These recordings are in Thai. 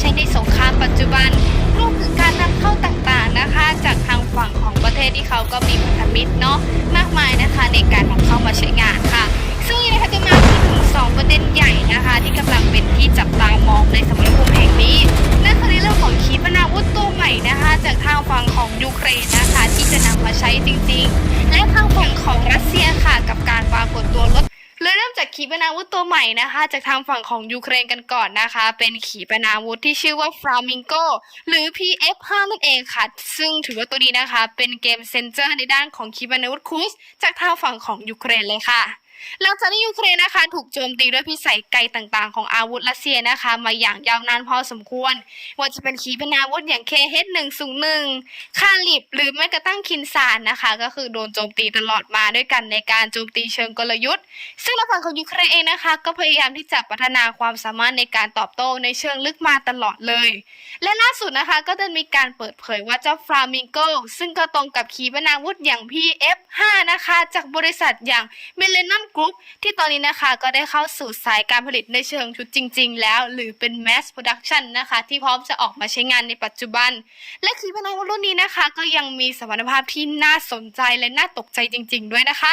ใช้ในสงครามปัจจุบันรวมถึงการนำเข้าต่างๆนะคะ จากทางฝั่งของประเทศที่เขาก็มีพันธมิตรเนาะมากมายนะคะในการนำเข้ามาใช้งานค่ะ ซึ่งวันนี้นะคะจะมาพูดถึง2ประเด็นใหญ่นะคะ ที่กำลังเป็นที่จับตามองในสมรภูมิแห่งนี้ จาวุธตัวใหม่นะคะ จากทางฝั่งของยูเครนกันก่อนนะคะ เป็นขีปนาวุธที่ชื่อว่าฟรามิงโกหรือ PF5 นั่นเองค่ะ ซึ่งถือว่าตัวนี้นะคะ เป็นเกมเซนเจอร์ในด้านของขีปนาวุธคูสจากทางฝั่งของยูเครนเลยค่ะ หลังจากที่ยูเครนนะคะถูกโจมตีด้วยพิสัยไกลต่างๆ ของอาวุธรัสเซียนะคะ มาอย่างยาวนานพอสมควร ว่าจะเป็นขีปนาวุธอย่าง KH101 คาลิบหรือแม้กระทั่งคินซานนะคะ ก็คือโดนโจมตีตลอดมาด้วยกันในการโจมตีเชิงกลยุทธ์ ซึ่งทางฝั่งของยูเครนเองนะคะ ก็พยายามที่จะพัฒนาความสามารถในการตอบโต้ในเชิงลึกมาตลอดเลย และล่าสุดนะคะก็ได้มีการเปิดเผยว่าเจ้าฟลามิงโกซึ่งก็ตรงกับขีปนาวุธอย่าง PF5 นะคะจากบริษัทอย่าง m i l l e n กรุ๊ปที่ตอนนี้นะคะก็ได้เข้าสู่สายการผลิตในเชิงชุดจริง ๆ แล้ว หรือเป็น mass production นะคะ ที่พร้อมจะออกมาใช้งานในปัจจุบัน และขีปนาวุธรุ่นนี้นะคะ ก็ยังมีสมรรถภาพที่น่าสนใจและน่าตกใจจริง ๆ ด้วยนะคะ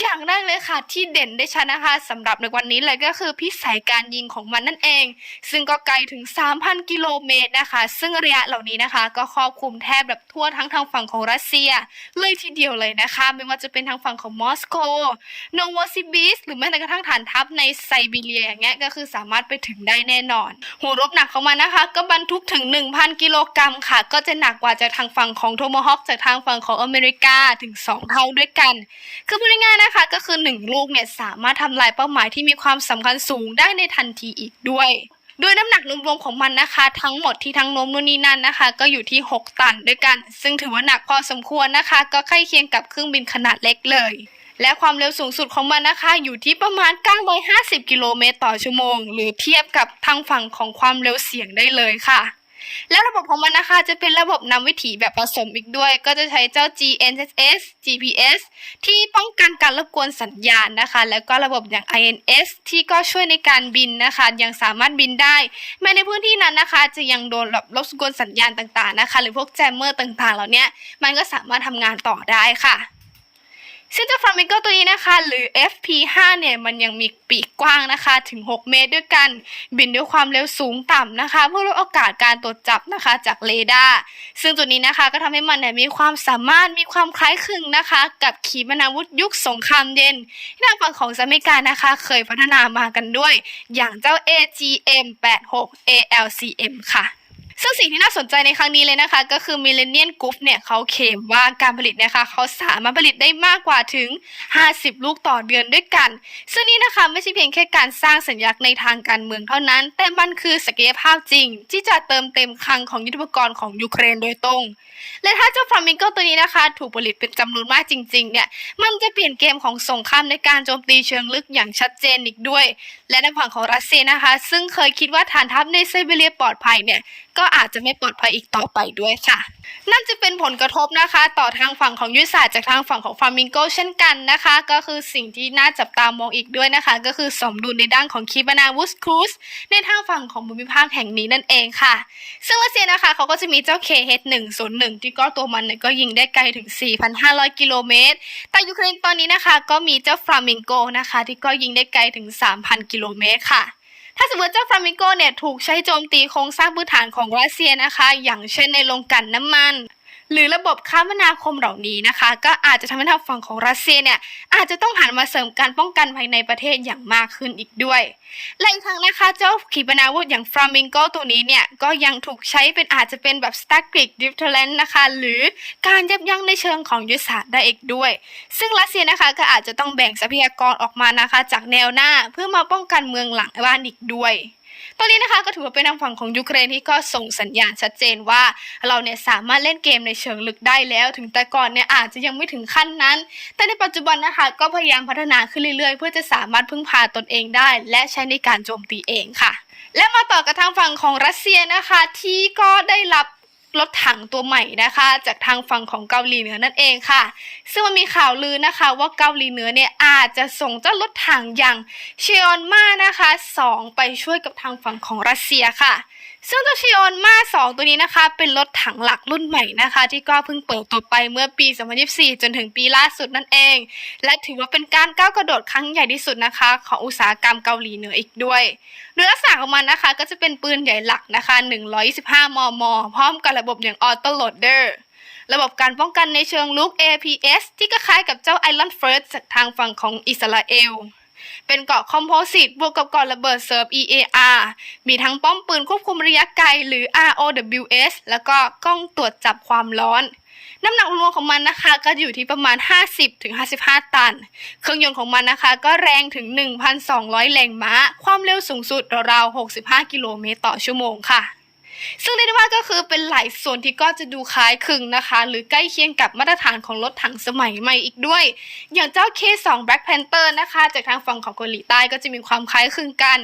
อย่างแรกเลยค่ะที่เด่นได้ชัดนะคะสำหรับในวันนี้เลยก็คือพิสัยการยิงของมันนั่นเอง ซึ่งก็ไกลถึง 3,000 กิโลเมตรนะคะ ซึ่งระยะเหล่านี้นะคะ ก็ครอบคลุมแทบแบบทั่วทั้งทางฝั่งของรัสเซีย เลยทีเดียวเลยนะคะ ไม่ว่าจะเป็นทางฝั่งของมอสโกโนโวซิบิสหรือแม้แต่กระทั่งฐานทัพในไซบีเรียอย่างเงี้ยก็คือสามารถไปถึงได้แน่นอนหัวรบหนักของมันนะคะ ก็บรรทุกถึง 1,000 กิโลกรัมค่ะ ก็จะหนักกว่าจากทางฝั่งของโทมฮอคจากทางฝั่งของอเมริกาถึง 2 เท่าด้วยกัน คือพูดง่ายนะคะก็คือ 1 ลูกเนี่ยสามารถทำลายเป้าหมายที่มีความสำคัญสูงได้ในทันทีอีกด้วยโดยน้ำหนักรวมๆของมันนะคะ ทั้งหมดที่ทั้งโน้มนู่นนี่นั่นนะคะ ก็อยู่ที่ 6 ตันด้วยกัน ซึ่งถือว่าหนักพอสมควรนะคะ ก็ใกล้เคียงกับเครื่องบินขนาดเล็กเลย และความเร็วสูงสุดของมันนะคะ อยู่ที่ประมาณ 950 กิโลเมตรต่อชั่วโมง หรือเทียบกับทางฝั่งของความเร็วเสียงได้เลยค่ะ แล้วระบบของมันนะคะจะเป็นระบบนำวิถีแบบผสมอีกด้วย ก็จะใช้เจ้า GNSS GPS ที่ป้องกันการรบกวนสัญญาณนะคะ แล้วก็ระบบอย่าง INS ที่ก็ช่วยในการบินนะคะ ยังสามารถบินได้แม้ในพื้นที่นั้นนะคะ จะยังโดนรบกวนสัญญาณต่างๆนะคะ หรือพวกแจมเมอร์ต่างๆ เหล่านี้มันก็สามารถทำงานต่อได้ค่ะ ซึ่งเจ้าฟลามิงโกตัวนี้นะคะ หรือ FP5 เนี่ยมันยังมีปีกกว้างนะคะ ถึง 6 เมตรด้วยกัน บินด้วยความเร็วสูงต่ำนะคะ เพื่อลดโอกาสการตรวจจับนะคะจากเรดาร์ซึ่งตัวนี้นะคะก็ทำให้มันเนี่ยมีความสามารถมีความคล้ายคลึงนะคะ กับขีปนาวุธยุคสงครามเย็นที่ทางฝั่งของสหรัฐอเมริกานะคะ เคยพัฒนามากันด้วย อย่างเจ้า AGM86 ALCM ค่ะ ซึ่งสิ่งที่น่าสนใจในครั้งนี้เลยนะคะ ก็คือ Millennium Group เนี่ยเขาเคมว่าการผลิตนะคะเขาสามารถผลิตได้มากกว่าถึง 50 ลูกต่อเดือนด้วยกัน ซึ่งนี่นะคะไม่ใช่เพียงแค่การสร้างสัญลักษณ์ในทางการเมืองเท่านั้น แต่มันคือศักยภาพจริง ที่จะเติมเต็มคลังของยุทธปกรณ์ของยูเครนโดยตรง และถ้าเจ้าฟลามิงโกตัวนี้นะคะ ถูกผลิตเป็นจำนวนมากจริงๆเนี่ยมันจะเปลี่ยนเกมของสงครามในการโจมตีเชิงลึกอย่างชัดเจนอีกด้วย และในฝั่งของรัสเซียนะคะ ซึ่งเคยคิดว่าฐานทัพในไซบีเรียปลอดภัยเนี่ย ก็อาจจะไม่ปลอดภัยอีกต่อไปด้วยค่ะ นั่นจะเป็นผลกระทบนะคะ ต่อทางฝั่งของยุทธศาสตร์จากทางฝั่งของฟาร์มิงโกเช่นกันนะคะ ก็คือสิ่งที่น่าจับตามองอีกด้วยนะคะ ก็คือสมดุลในด้านของคีปนาวุสครูสในทางฝั่งของภูมิภาคแห่งนี้นั่นเองค่ะ ซึ่งรัสเซียนะคะเขาก็จะมีเจ้า KH101 ที่ก็ตัวมันเนี่ยก็ยิงได้ไกลถึง 4,500 กิโลเมตร แต่ยูเครนตอนนี้นะคะ ก็มีเจ้าฟลามิงโกนะคะ ที่ก็ยิงได้ไกลถึง 3,000 กิโลเมตรค่ะ ถ้าสมมติเจ้าฟลามิงโกเนี่ยถูกใช้โจมตีโครงสร้างพื้นฐานของรัสเซียนะคะ อย่างเช่นในโรงกลั่นน้ำมัน หรือระบบคมนาคมเหล่านี้นะคะ ก็อาจจะทำให้ทางฝั่งของรัสเซียเนี่ยอาจจะต้องหันมาเสริมการป้องกันภายในประเทศอย่างมากขึ้นอีกด้วย และอีกทางนะคะ เจ้าขีปนาวุธอย่างฟลามิงโกตัวนี้เนี่ยก็ยังถูกใช้เป็นอาจจะเป็นแบบ static deterrent นะคะ หรือการยับยั้งในเชิงของยุทธศาสตร์ได้อีกด้วย ซึ่งรัสเซียนะคะก็อาจจะต้องแบ่งทรัพยากรออกมานะคะ จากแนวหน้าเพื่อมาป้องกันเมืองหลังบ้านอีกด้วย ตอนนี้นะคะก็ถือว่าเป็นทางฝั่งของยูเครนที่ก็ส่งสัญญาณชัดเจนว่าเราเนี่ยสามารถเล่นเกมในเชิงลึกได้แล้ว ถึงแต่ก่อนเนี่ยอาจจะยังไม่ถึงขั้นนั้น แต่ในปัจจุบันนะคะก็พยายามพัฒนาขึ้นเรื่อยๆ เพื่อจะสามารถพึ่งพาตนเองได้ และใช้ในการโจมตีเองค่ะและมาต่อกับทางฝั่งของรัสเซียนะคะ ที่ก็ได้รับ รถถังตัวใหม่นะคะ จากทางฝั่งของเกาหลีเหนือนั่นเองค่ะ ซึ่งมันมีข่าวลือนะคะว่าเกาหลีเหนือเนี่ยอาจจะส่งเจ้ารถถังอย่างเชออนมานะคะสองไปช่วยกับทางฝั่งของรัสเซียค่ะ ซึ่งเจ้าชิออนมา2 ตัวนี้นะคะ เป็นรถถังหลักรุ่นใหม่นะคะ ที่ก็เพิ่งเปิดตัวไปเมื่อปี 2024 จนถึงปีล่าสุดนั่นเอง และถือว่าเป็นการก้าวกระโดดครั้งใหญ่ที่สุดนะคะ ของอุตสาหกรรมเกาหลีเหนืออีกด้วย โดยลักษณะของมันนะคะ ก็จะเป็นปืนใหญ่หลักนะคะ 125 มม พร้อมกับระบบอย่างออโต้โหลดเดอร์ระบบการป้องกันในเชิงลุก APS ที่ก็คล้ายกับเจ้า Iron First จากทางฝั่งของอิสราเอล เป็นเกาะคอมโพสิตบวกกับเกาะระเบิดเซิร์ฟ EAR มีทั้งป้อมปืนควบคุมระยะไกลหรือ ROWS แล้วก็กล้องตรวจจับความร้อน น้ำหนักรวมของมันนะคะก็อยู่ที่ประมาณ 50-55 ตัน เครื่องยนต์ของมันนะคะก็แรงถึง 1,200 แรงม้า ความเร็วสูงสุดราวๆ65 กิโลเมตรต่อชั่วโมงค่ะ ซึ่งเรียกได้ว่าก็คือเป็นหลายส่วนที่ก็จะดูคล้ายคลึงนะคะ หรือใกล้เคียงกับมาตรฐานของรถถังสมัยใหม่อีกด้วย อย่างเจ้า K2 Black Panther นะคะ จากทางฝั่งของเกาหลีใต้ก็จะมีความคล้ายคลึงกัน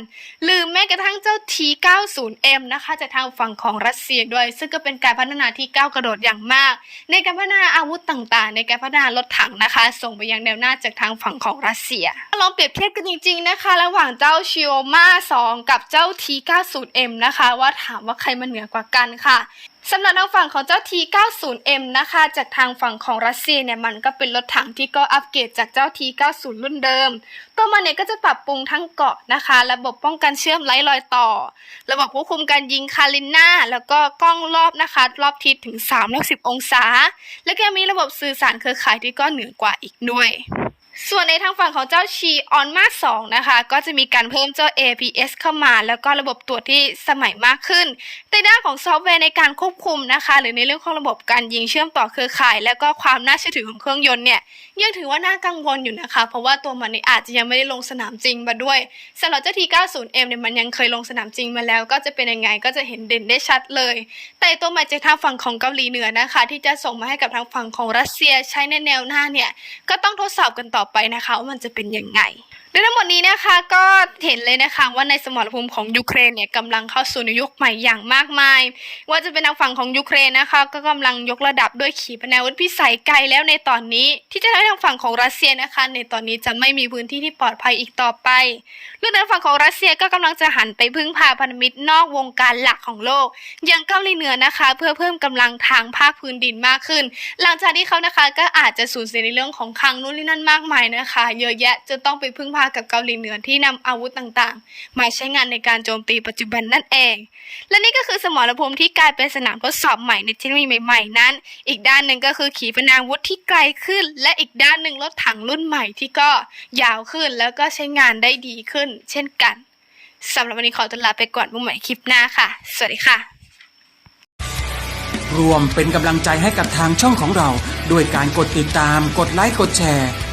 หรือแม้กระทั่งเจ้า T90M นะคะจากทางฝั่งของรัสเซียด้วย ซึ่งก็เป็นการพัฒนาที่ก้าวกระโดดอย่างมาก ในการพัฒนาอาวุธต่างๆ ในการพัฒนารถถังนะคะ ส่งไปยังแนวหน้าจากทางฝั่งของรัสเซียลองเปรียบเทียบกันจริงๆนะคะ ระหว่างเจ้า Xiaoma 2กับเจ้า T90M นะคะ ว่าถามว่าใครมันเหนือกว่ากันค่ะสำหรับทางฝั่งของเจ้า T90M นะคะ จากทางฝั่งของรัสเซียเนี่ยมันก็เป็นรถถังที่ก็อัปเกรดจากเจ้า T90 รุ่นเดิม ตัวมันเนี่ยก็จะปรับปรุงทั้งเกราะนะคะ ระบบป้องกันเชื่อมไร้รอยต่อ ระบบควบคุมการยิงคาลิน่าแล้วก็กล้องรอบนะคะ รอบทิศถึง360องศา และก็มีระบบสื่อสารเครือข่ายที่ก็เหนือกว่าอีกด้วย ส่วนในทางฝั่งของเจ้าชีออนมา2นะคะ ก็จะมีการเพิ่มเจ้า APS เข้ามา แล้วก็ระบบตรวจที่สมัยมากขึ้นในด้านของซอฟต์แวร์ในการควบคุมนะคะ หรือในเรื่องของระบบการยิงเชื่อมต่อเครือข่าย แล้วก็ความน่าเชื่อถือของเครื่องยนต์เนี่ยยังถือว่าน่ากังวลอยู่นะคะ เพราะว่าตัวมันนี่อาจจะยังไม่ได้ลงสนามจริงมาด้วยสำหรับเจ้า T90M เนี่ยมันยังเคยลงสนามจริงมาแล้ว ก็จะเป็นยังไงก็จะเห็นเด่นได้ชัดเลย แต่ตัวใหม่จากทางฝั่งของเกาหลีเหนือนะคะ ที่จะส่งมาให้กับทางฝั่งของรัสเซียใช้ในแนวหน้าเนี่ยก็ต้องทดสอบกันต่อไปนะคะว่ามันจะเป็นยังไง โดยทั้งหมดนี้นะคะก็เห็นเลยนะคะว่าในสมรภูมิของยูเครนเนี่ยกำลังเข้าสู่ในยุคใหม่อย่างมากมาย ว่าจะเป็นทางฝั่งของยูเครนนะคะ ก็กำลังยกระดับด้วยขีปนาวุธพิสัยไกลแล้วในตอนนี้ ที่จะทำให้ทางฝั่งของรัสเซียนะคะ ในตอนนี้จะไม่มีพื้นที่ที่ปลอดภัยอีกต่อไปเรื่องทางฝั่งของรัสเซียก็กำลังจะหันไปพึ่งพาพันธมิตรนอกวงการหลักของโลก อย่างเกาหลีเหนือนะคะ เพื่อเพิ่มกำลังทางภาคพื้นดินมากขึ้น หลังจากที่เขานะคะก็อาจจะสูญเสียในเรื่องของคลังนู่นนี่นั่นมากมายนะคะ เยอะแยะจะต้องไปพึ่งพากับเกาหลีเหนือที่นำอาวุธต่างๆ มาใช้งานในการโจมตีปัจจุบันนั่นเอง และนี่ก็คือสมรภูมิที่กลายเป็นสนามทดสอบใหม่ในเทคโนโลยีใหม่ๆนั้น อีกด้านหนึ่งก็คือขีปนาวุธที่ไกลขึ้น และอีกด้านหนึ่งรถถังรุ่นใหม่ที่ก็ยาวขึ้นแล้วก็ใช้งานได้ดีขึ้น เช่นกันสำหรับวันนี้ขอตัวลาไปก่อนพบใหม่คลิปหน้าค่ะ สวัสดีค่ะ รวมเป็นกำลังใจให้กับทางช่องของเรา ด้วยการกดติดตาม กดไลค์ กดแชร์